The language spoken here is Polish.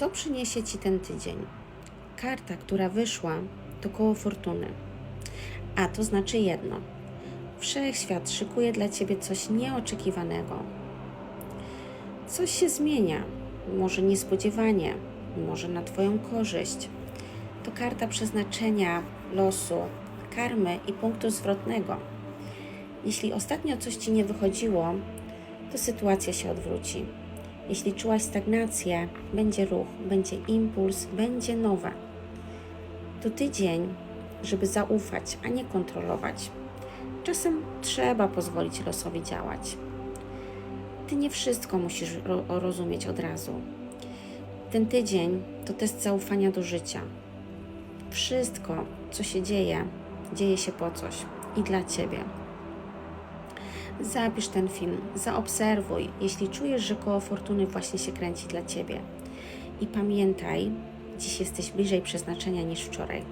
Co przyniesie Ci ten tydzień? Karta, która wyszła, to koło fortuny. A to znaczy jedno. Wszechświat szykuje dla Ciebie coś nieoczekiwanego. Coś się zmienia, może niespodziewanie, może na Twoją korzyść. To karta przeznaczenia, losu, karmy i punktu zwrotnego. Jeśli ostatnio coś Ci nie wychodziło, to sytuacja się odwróci. Jeśli czułaś stagnację, będzie ruch, będzie impuls, będzie nowe. To tydzień, żeby zaufać, a nie kontrolować. Czasem trzeba pozwolić losowi działać. Ty nie wszystko musisz ro- rozumieć od razu. Ten tydzień to test zaufania do życia. Wszystko, co się dzieje, dzieje się po coś i dla ciebie. Zapisz ten film, zaobserwuj, jeśli czujesz, że koło fortuny właśnie się kręci dla ciebie. I pamiętaj, dziś jesteś bliżej przeznaczenia niż wczoraj.